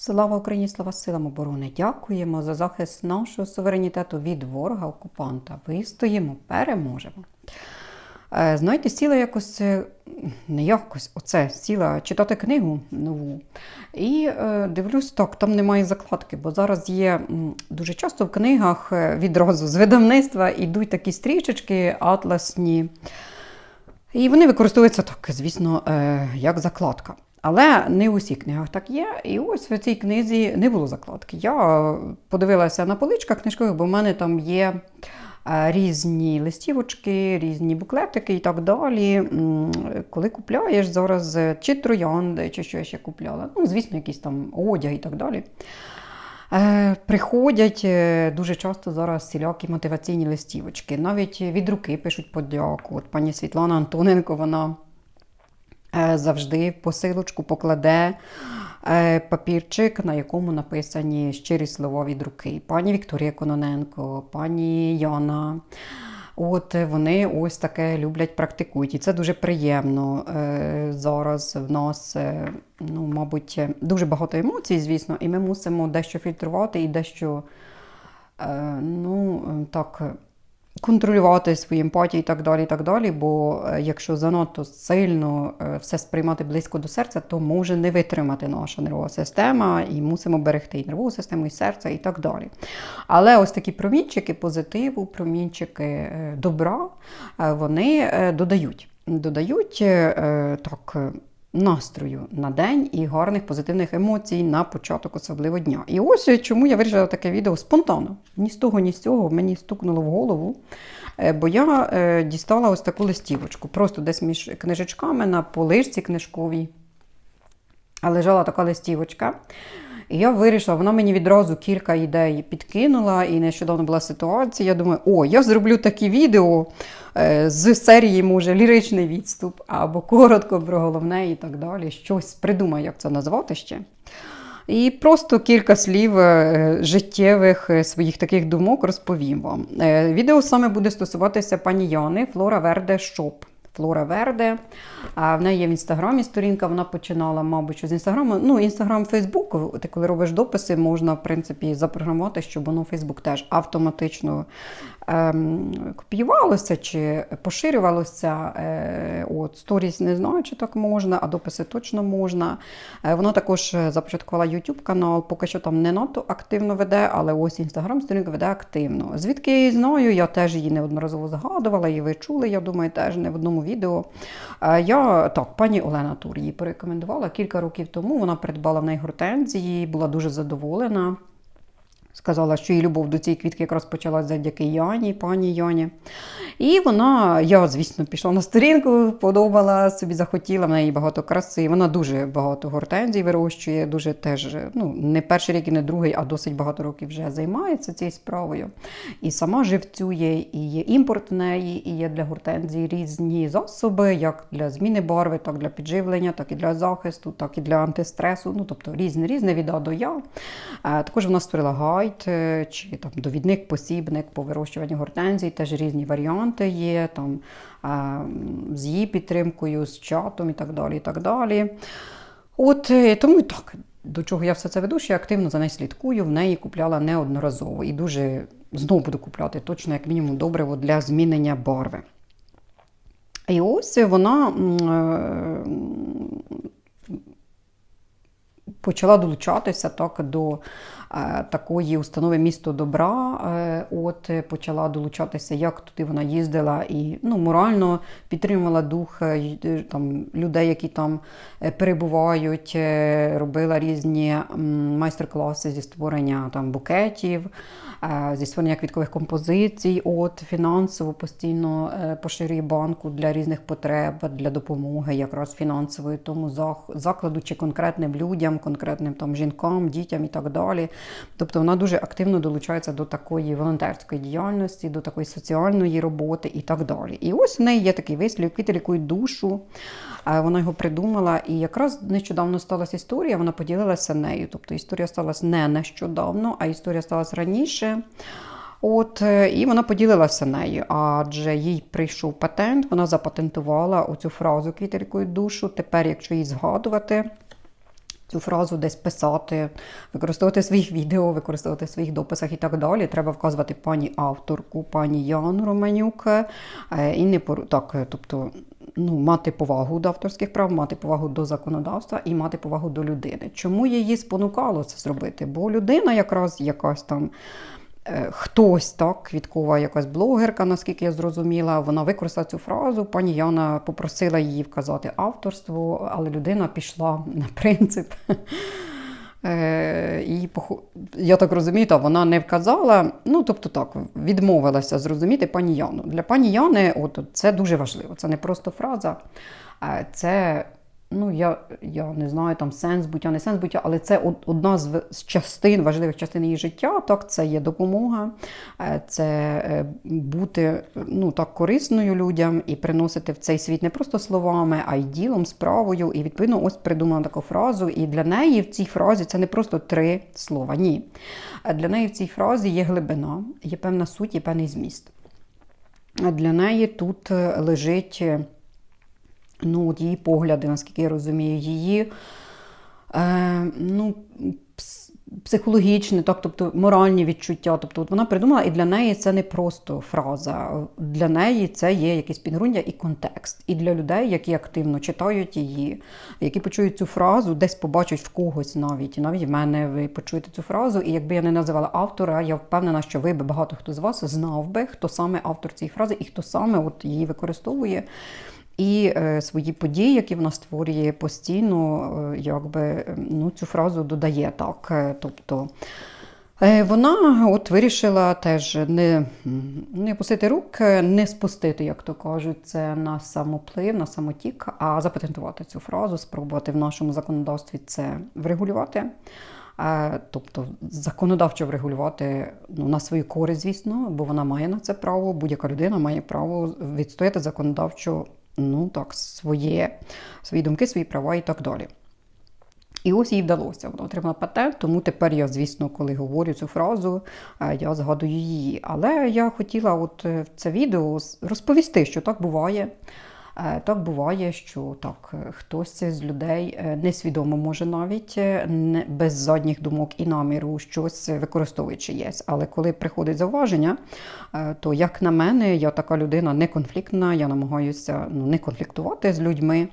Слава Україні, слава силам оборони! Дякуємо за захист нашого суверенітету від ворога окупанта. Вистоїмо, переможемо. Е, Знаєте, сіла якось е, не якось, оце сіла читати книгу нову. І е, дивлюсь, так, там немає закладки, бо зараз є дуже часто в книгах е, відразу з видавництва йдуть такі стрічечки атласні. І вони використовуються так, звісно, е, як закладка. Але не у всіх книгах так є. І ось в цій книзі не було закладки. Я подивилася на поличках книжкових, бо в мене там є е, різні листівочки, різні буклетики і так далі. Коли купляєш зараз е, чи троянди, чи що я ще купляла. Ну, звісно, якийсь там одяг і так далі. Е, Приходять дуже часто зараз всілякі мотиваційні листівочки. Навіть від руки пишуть подяку. От пані Світлана Антоненко, вона завжди посилочку покладе е, папірчик, на якому написані щирі слова від руки. Пані Вікторія Кононенко, пані Яна. От е, вони ось таке люблять, практикують. І це дуже приємно. Е, Зараз в нас, е, ну, мабуть, е, дуже багато емоцій, звісно, і ми мусимо дещо фільтрувати і дещо е, ну, е, так, е, контролювати свої емпатії і так далі. і так далі. Бо е, якщо занадто сильно е, все сприймати близько до серця, то може не витримати наша нервова система, і мусимо берегти і нервову систему, і серце, і так далі. Але ось такі промінчики позитиву, промінчики е, добра, вони додають. Додають так. Настрою на день і гарних позитивних емоцій на початок особливо дня. І ось е, чому я вирішила таке відео спонтанно. Ні з того, ні з цього мені стукнуло в голову. Е, Бо я е, дістала ось таку листівочку, просто десь між книжечками на полишці книжковій. А лежала така листівочка. І я вирішила, вона мені відразу кілька ідей підкинула, і нещодавно була ситуація. Я думаю, о, я зроблю такі відео з серії, може, ліричний відступ, або коротко про головне і так далі. Щось придумаю, як це назвати ще. І просто кілька слів е, життєвих е, своїх таких думок розповім вам. Е, Відео саме буде стосуватися пані Яни Флора Верде Шоп. Флора Верде. В неї є в інстаграмі сторінка. Вона починала, мабуть, з інстаграму. Ну, інстаграм, Фейсбук. Ти коли робиш дописи, можна в принципі запрограмувати, щоб воно Фейсбук теж автоматично копіювалося чи поширювалося. Е, от сторіс не знаю, чи так можна, а дописи точно можна. Е, вона також започаткувала YouTube канал, поки що там не надто активно веде, але ось інстаграм сторінка веде активно. Звідки я її знаю, я теж її неодноразово згадувала, і ви чули, я думаю, теж не в одному відео. Е, Я так, пані Олена Тур її порекомендувала кілька років тому. Вона придбала в неї гортензії, була дуже задоволена. Сказала, що її любов до цієї квітки якраз почалась завдяки Яні, пані Яні. І вона, я, звісно, пішла на сторінку, подобала собі, захотіла, в неї багато краси. Вона дуже багато гортензій вирощує, дуже теж, ну, не перший рік і не другий, а досить багато років вже займається цією справою. І сама живцює, і є імпорт в неї, і є для гортензій різні засоби, як для зміни барви, так для підживлення, так і для захисту, так і для антистресу. Ну, тобто різне, різне від А до Я. Е, Також вона створила гайд е, чи там довідник, посібник по вирощуванню гортензій, теж різні варіанти є, там, з її підтримкою, з чатом і так далі. І так далі. От е, тому так, до чого я все це веду, що я активно за нею слідкую, в неї купляла неодноразово і дуже знову буду купляти точно, як мінімум, добриво для змінення барви. І ось вона е, почала долучатися так, до такої установи місто добра. Е, от е, почала долучатися, як туди вона їздила, і ну, морально підтримувала дух е, е, там, людей, які там е, перебувають, е, робила різні майстер-класи зі створення там, букетів. е, Зі створення квіткових композицій, от фінансово постійно е, поширює банку для різних потреб, для допомоги, якраз фінансової тому закладу чи конкретним людям, конкретним там жінкам, дітям і так далі. Тобто вона дуже активно долучається до такої волонтерської діяльності, до такої соціальної роботи і так далі. І ось в неї є такий вислів, квіти лікують душу. Вона його придумала, і якраз нещодавно сталася історія, вона поділилася нею. Тобто історія сталася не нещодавно, а історія сталася раніше. От, е, і вона поділилася нею, адже їй прийшов патент, вона запатентувала оцю фразу квіти душу. Тепер, якщо її згадувати, цю фразу десь писати, використовувати в своїх відео, використовувати в своїх дописах і так далі. Треба вказувати пані авторку, пані Яну Романюк. е, І не пору... так, е, тобто, ну, мати повагу до авторських прав, мати повагу до законодавства і мати повагу до людини. Чому її спонукало це зробити? Бо людина якраз якась там. Е, Хтось так, квіткова якась блогерка, наскільки я зрозуміла, вона використала цю фразу. Пані Яна попросила її вказати авторство, але людина пішла на принцип. Е, І я так розумію, та вона не вказала, ну тобто так, відмовилася зрозуміти пані Яну. Для пані Яни от, це дуже важливо. Це не просто фраза, це, ну я, я не знаю, там сенс буття, не сенс буття, але це одна з частин, важливих частин її життя. Так, це є допомога, е, це е, бути ну, так, корисною людям і приносити в цей світ не просто словами, а й ділом, справою. І відповідно, ось придумала таку фразу. І для неї в цій фразі це не просто три слова. Ні. Е, Для неї в цій фразі є глибина, є певна суть, є певний зміст. Для неї тут лежить ну, от її погляди, наскільки я розумію, її е, ну, психологічне, так, тобто моральні відчуття. Тобто от вона придумала, і для неї це не просто фраза. Для неї це є якесь підґрунтя і контекст. І для людей, які активно читають її, які почують цю фразу, десь побачать в когось навіть, навіть в мене ви почуєте цю фразу. І якби я не називала автора, я впевнена, що ви би багато хто з вас знав би, хто саме автор цієї фрази і хто саме от її використовує. І е, свої події, які вона створює постійно, е, якби ну, цю фразу додає так. Е, Тобто вона от вирішила теж не, не пустити рук, не спустити, як то кажуть, це на самоплив, на самотік, а запатентувати цю фразу, спробувати в нашому законодавстві це врегулювати. Тобто законодавчо врегулювати ну, на свою користь, звісно, бо вона має на це право. Будь-яка людина має право відстояти законодавчо ну, так, своє, свої думки, свої права і так далі. І ось їй вдалося. Вона отримала патент, тому тепер я, звісно, коли говорю цю фразу, е, я згадую її. Але я хотіла от е, в це відео розповісти, що так буває. Е, Так буває, що так, е, хтось з людей е, несвідомо може навіть без задніх думок і наміру щось використовує чиєсь. Але коли приходить зауваження, то як на мене, я така людина неконфліктна, я намагаюся ну, не конфліктувати з людьми.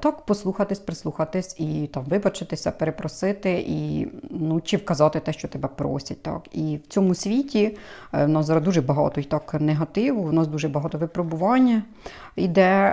Так, послухатись, прислухатись і там вибачитися, перепросити, і ну чи вказати те, що тебе просять. Так і в цьому світі в нас зараз дуже багато і так негативу, в нас дуже багато випробування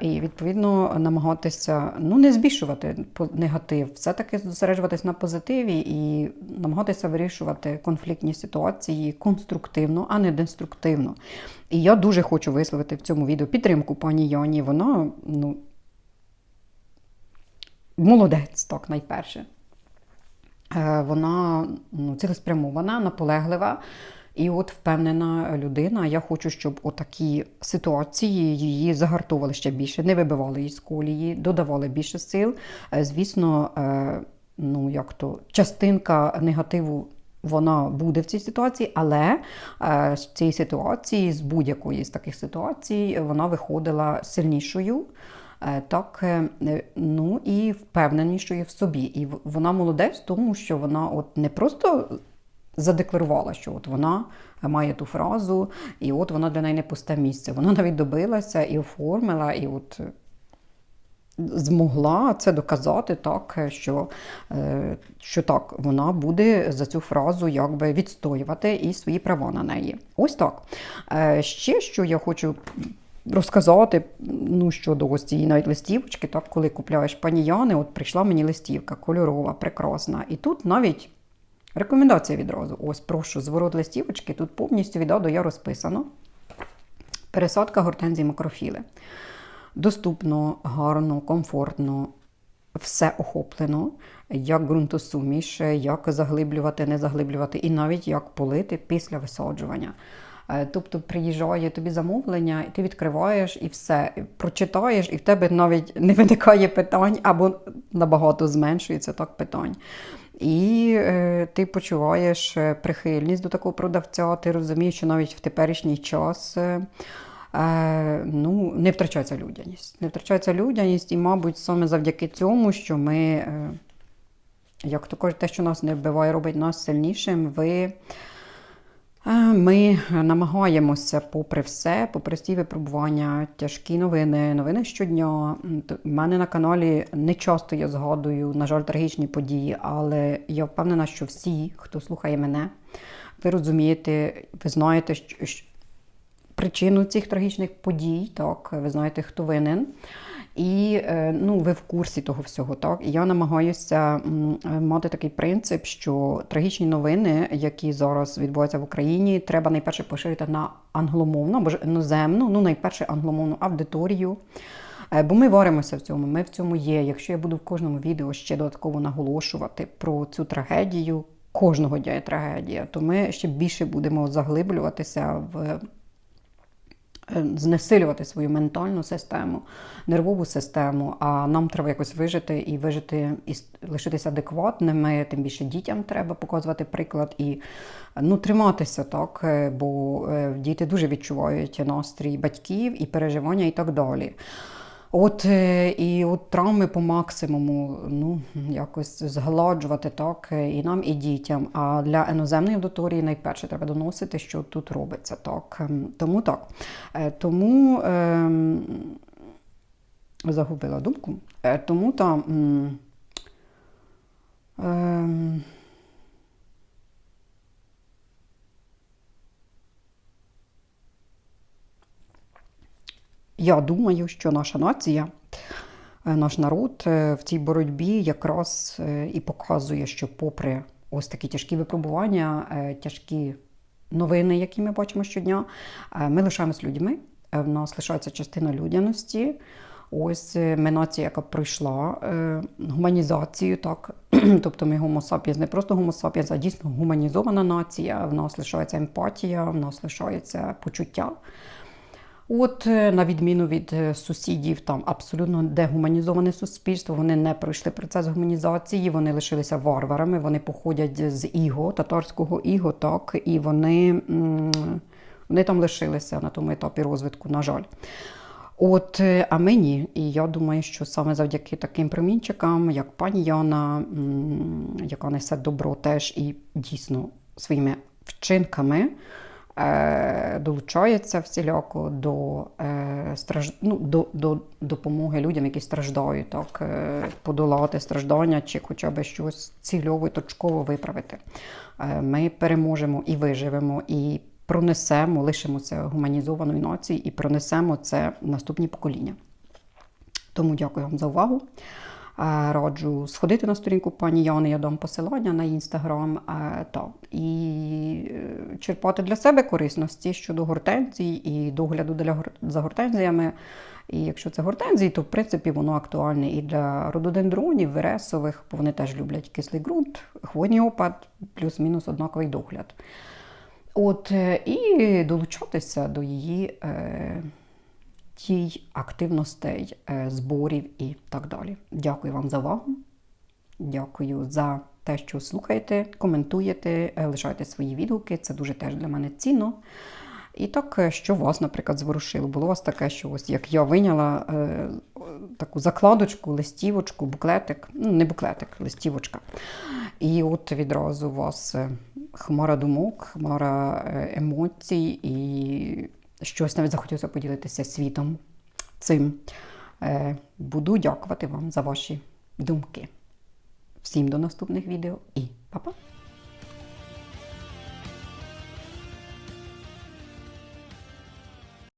і відповідно намагатися ну не збільшувати негатив, все таки зосереджуватись на позитиві і намагатися вирішувати конфліктні ситуації конструктивно, а не деструктивно. І я дуже хочу висловити в цьому відео підтримку пані Яні. Вона ну молодець, так, найперше. Е, Вона ну, цілеспрямована, наполеглива і от впевнена людина. Я хочу, щоб отакі ситуації її загартовували ще більше, не вибивали її з колії, додавали більше сил. Е, Звісно, е, ну як то частинка негативу. Вона буде в цій ситуації, але е, з цієї ситуації, з будь-якої з таких ситуацій, вона виходила сильнішою, так, ну і впевненішою в собі. І вона молодець, тому що вона от не просто задекларувала, що от вона має ту фразу, і от вона для неї не пусте місце. Вона навіть добилася і оформила, і от е, змогла це доказати, так, що, е, що так, вона буде за цю фразу якби відстоювати і свої права на неї. Ось так. Е, Ще що я хочу розказати ну, щодо ось цієї навіть листівочки, так, коли купляєш пані Яни, от прийшла мені листівка кольорова, прекрасна. І тут навіть рекомендація відразу. Ось, прошу, зворот листівочки, тут повністю від А до Я розписано. Пересадка гортензії макрофіли. Доступно, гарно, комфортно, все охоплено, як ґрунтосуміш, як заглиблювати, не заглиблювати, і навіть як полити після висаджування. Е, Тобто приїжджає тобі замовлення, і ти відкриваєш і все, прочитаєш, і в тебе навіть не виникає питань або набагато зменшується так питань. І е, ти почуваєш е, прихильність до такого продавця, ти розумієш, що навіть в теперішній час. Е, е, ну, не втрачається людяність. Не втрачається людяність, і, мабуть, саме завдяки цьому, що ми е, як то кажуть, те, що нас не вбиває, робить нас сильнішим. Ви Ми намагаємося, попри все, попри всі випробування, тяжкі новини, новини щодня. В мене на каналі не часто я згадую, на жаль, трагічні події, але я впевнена, що всі, хто слухає мене, ви розумієте, ви знаєте, що- причину цих трагічних подій, так, ви знаєте, хто винен. І е, ну, ви в курсі того всього, так? І я намагаюся е, мати такий принцип, що трагічні новини, які зараз відбуваються в Україні, треба найперше поширити на англомовну або ж іноземну, ну найперше англомовну аудиторію. Е, Бо ми варимося в цьому, ми в цьому є. Якщо я буду в кожному відео ще додатково наголошувати про цю трагедію, кожного дня є трагедія, то ми ще більше будемо заглиблюватися в знесилювати свою ментальну систему, нервову систему. А нам треба якось вижити і вижити і лишитися адекватними. Тим більше дітям треба показувати приклад і ну, триматися так, е, бо е, діти дуже відчувають настрій батьків і переживання, і так далі. От е, і от травми по максимуму ну якось згладжувати так е, і нам, і дітям. А для іноземної аудиторії найперше треба доносити, що тут робиться так. Ем, Тому так. Е, Тому ем, загубила думку. Е, Тому там. м, Я думаю, що наша нація, е, наш народ е, в цій боротьбі якраз е, і показує, що попри ось такі тяжкі випробування, тяжкі новини, які ми бачимо щодня, ми лишаємось людьми. В нас лишається частина людяності. Ось ми нація, яка пройшла гуманізацію, так. тобто ми гомо сапіенс, не просто гомо сапіенс, а дійсно гуманізована нація. В нас лишається емпатія, в нас лишається почуття. От, е, на відміну від е, сусідів, там абсолютно дегуманізоване суспільство, вони не пройшли процес гуманізації, вони лишилися варварами, вони походять з іго, татарського іго, так, і вони, вони там лишилися на тому етапі розвитку, на жаль. От, е, а мені, і я думаю, що саме завдяки таким промінчикам, як пані Яна, яка несе добро теж і дійсно своїми вчинками е, долучається всіляко до, е, ну, до, до допомоги людям, які страждають, так, е, подолати страждання чи хоча б щось цільово точково виправити. Ми переможемо і виживемо, і пронесемо, лишимося гуманізованою нацією і пронесемо це в наступні покоління. Тому дякую вам за увагу. Раджу сходити на сторінку пані Яни, я дам посилання на інстаграм та, і е, черпати для себе корисності щодо гортензій і догляду для за гортензіями. І якщо це гортензії, то в принципі воно актуальне і для рододендронів, вересових, бо вони теж люблять кислий ґрунт, хвойний опад, плюс-мінус однаковий догляд. От, е, і долучатися до її е, дій, активностей, е, зборів і так далі. Дякую вам за увагу. Дякую за те, що слухаєте, коментуєте, е, лишаєте свої відгуки. Це дуже теж для мене цінно. І так, е, що вас, наприклад, зворушило? Було у вас таке, що ось як я виняла е, таку закладочку, листівочку, буклетик, ну не буклетик, листівочка. І от відразу у вас хмара думок, хмара емоцій, і щось навіть захотілося поділитися світом цим. Е, Буду дякувати вам за ваші думки. Всім до наступних відео і